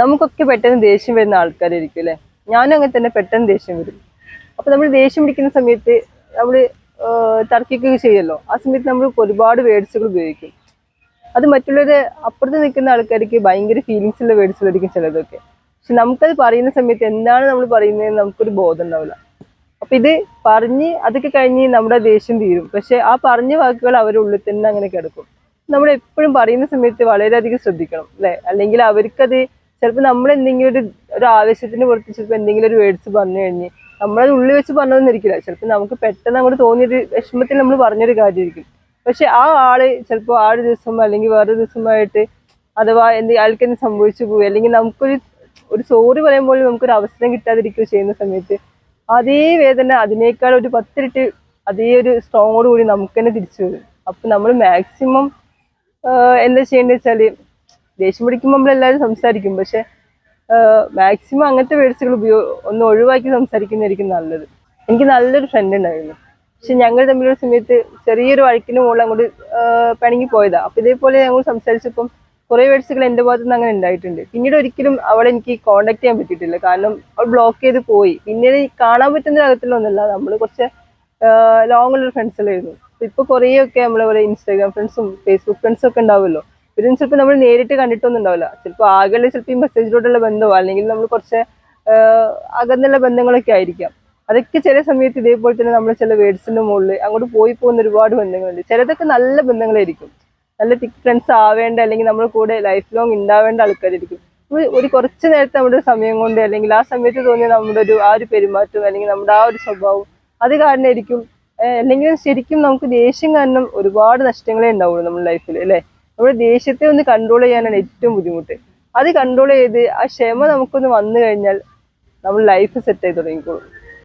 നമുക്കൊക്കെ പെട്ടെന്ന് ദേഷ്യം വരുന്ന ആൾക്കാരായിരിക്കും അല്ലെ? ഞാനും അങ്ങനെ തന്നെ പെട്ടെന്ന് ദേഷ്യം വരും. അപ്പൊ നമ്മൾ ദേഷ്യം പിടിക്കുന്ന സമയത്ത് നമ്മൾ തർക്കിക്കുകയൊക്കെ ചെയ്യുമല്ലോ ആ സമയത്ത് നമ്മൾ ഒരുപാട് വേർഡ്സുകൾ ഉപയോഗിക്കും. അത് മറ്റുള്ളവരെ അപ്പുറത്ത് നിൽക്കുന്ന ആൾക്കാർക്ക് ഭയങ്കര ഫീലിങ്സ് ഉള്ള വേർഡ്സുകളായിരിക്കും ചിലതൊക്കെ. പക്ഷെ നമുക്കത് പറയുന്ന സമയത്ത് എന്താണ് നമ്മൾ പറയുന്നതെന്ന് നമുക്കൊരു ബോധം ഉണ്ടാവില്ല. അപ്പൊ ഇത് പറഞ്ഞ് അതൊക്കെ കഴിഞ്ഞ് നമ്മുടെ ദേഷ്യം തീരും. പക്ഷെ ആ പറഞ്ഞ വാക്കുകൾ അവരുടെ ഉള്ളിൽ തന്നെ അങ്ങനെ കിടക്കും. നമ്മൾ എപ്പോഴും പറയുന്ന സമയത്ത് വളരെയധികം ശ്രദ്ധിക്കണം അല്ലെ? അല്ലെങ്കിൽ അവർക്കത് ചിലപ്പോൾ നമ്മൾ എന്തെങ്കിലും ഒരു ഒരു ആവേശത്തിന് പുറത്ത് ചിലപ്പോൾ എന്തെങ്കിലും ഒരു വേർഡ്സ് പറഞ്ഞു കഴിഞ്ഞ് നമ്മളത് ഉള്ളിൽ വെച്ച് പറഞ്ഞതെന്നിരിക്കില്ല ചിലപ്പോൾ നമുക്ക് പെട്ടെന്ന് അങ്ങോട്ട് തോന്നിയൊരു വിഷമത്തിൽ നമ്മൾ പറഞ്ഞൊരു കാര്യമായിരിക്കും. പക്ഷെ ആ ആൾ ചിലപ്പോൾ ആ ഒരു ദിവസം അല്ലെങ്കിൽ വേറൊരു ദിവസമായിട്ട് അഥവാ എന്ത് അയാൾക്ക് എന്ത് സംഭവിച്ചു പോയി അല്ലെങ്കിൽ നമുക്കൊരു ഒരു സോറി പറയാൻ പോലും നമുക്കൊരു അവസരം കിട്ടാതിരിക്കുകയോ ചെയ്യുന്ന സമയത്ത് അതേ വേദന അതിനേക്കാൾ ഒരു പത്തിരട്ടി അതേ ഒരു സ്ട്രോങ്ങോട് കൂടി നമുക്ക് തന്നെ തിരിച്ചു വരും. അപ്പം നമ്മൾ മാക്സിമം എന്താ ചെയ്യേണ്ടത് വെച്ചാൽ ദേഷ്യം പിടിക്കുമ്പോൾ നമ്മളെല്ലാവരും സംസാരിക്കും. പക്ഷെ മാക്സിമം അങ്ങനത്തെ വേർഡ്സുകൾ ഉപയോഗ ഒന്ന് ഒഴിവാക്കി സംസാരിക്കുന്നതായിരിക്കും നല്ലത്. എനിക്ക് നല്ലൊരു ഫ്രണ്ട് ഉണ്ടായിരുന്നു. പക്ഷെ ഞങ്ങൾ തമ്മിലൊരു സമയത്ത് ചെറിയൊരു വഴക്കിന് മുകളിൽ അങ്ങോട്ട് പിണങ്ങി പോയതാ. അപ്പോൾ ഇതേപോലെ ഞങ്ങൾ സംസാരിച്ചപ്പം കുറെ വേർഡ്സുകൾ എന്റെ ഭാഗത്തു നിന്ന് അങ്ങനെ ഉണ്ടായിട്ടുണ്ട്. പിന്നീട് ഒരിക്കലും അവളെ എനിക്ക് കോണ്ടാക്ട് ചെയ്യാൻ പറ്റിയിട്ടില്ല. കാരണം അവൾ ബ്ലോക്ക് ചെയ്ത് പോയി. പിന്നീട് കാണാൻ പറ്റുന്ന അകത്തിലൊന്നുമല്ല നമ്മൾ കുറച്ച് ലോങ്ങുള്ള ഫ്രണ്ട്സിലായിരുന്നു ഇപ്പൊ കുറേ ഒക്കെ നമ്മളെ പോലെ ഇൻസ്റ്റാഗ്രാം ഫ്രണ്ട്സും ഫേസ്ബുക്ക് ഫ്രണ്ട്സും ഒക്കെ ഉണ്ടാവുമല്ലോ. ഇവരും ചിലപ്പോൾ നമ്മൾ നേരിട്ട് കണ്ടിട്ടൊന്നും ഉണ്ടാവില്ല ചിലപ്പോൾ ആകെയുള്ള ചിലപ്പോൾ ഈ മെസ്സേജിലോട്ടുള്ള ബന്ധമോ അല്ലെങ്കിൽ നമ്മൾ കുറച്ച് അകന്നുള്ള ബന്ധങ്ങളൊക്കെ ആയിരിക്കാം. അതൊക്കെ ചില സമയത്ത് ഇതേപോലെ തന്നെ നമ്മൾ ചില വേഡ്സിന്റെ മുകളിൽ അങ്ങോട്ട് പോയി പോകുന്ന ഒരുപാട് ബന്ധങ്ങളുണ്ട്. ചിലതൊക്കെ നല്ല ബന്ധങ്ങളായിരിക്കും. നല്ല തിക് ഫ്രണ്ട്സ് ആവേണ്ട അല്ലെങ്കിൽ നമ്മൾ കൂടെ ലൈഫ് ലോങ് ഉണ്ടാവേണ്ട ആൾക്കാരായിരിക്കും. ഒരു കുറച്ച് നേരത്തെ നമ്മുടെ സമയം കൊണ്ട് അല്ലെങ്കിൽ ആ സമയത്ത് തോന്നിയ നമ്മുടെ ഒരു ആ ഒരു പെരുമാറ്റം അല്ലെങ്കിൽ നമ്മുടെ ആ ഒരു സ്വഭാവം അത് കാരണമായിരിക്കും അല്ലെങ്കിൽ ശരിക്കും നമുക്ക് ദേഷ്യം കാരണം ഒരുപാട് നഷ്ടങ്ങളേ ഉണ്ടാവുള്ളൂ നമ്മുടെ ലൈഫിൽ അല്ലേ? നമ്മുടെ ദേഷ്യത്തെ ഒന്ന് കൺട്രോൾ ചെയ്യാനാണ് ഏറ്റവും ബുദ്ധിമുട്ട്. അത് കൺട്രോൾ ചെയ്ത് ആ ക്ഷമ നമുക്കൊന്ന് വന്നു കഴിഞ്ഞാൽ നമ്മൾ ലൈഫ് സെറ്റ് ആയി തുടങ്ങിക്കോളും.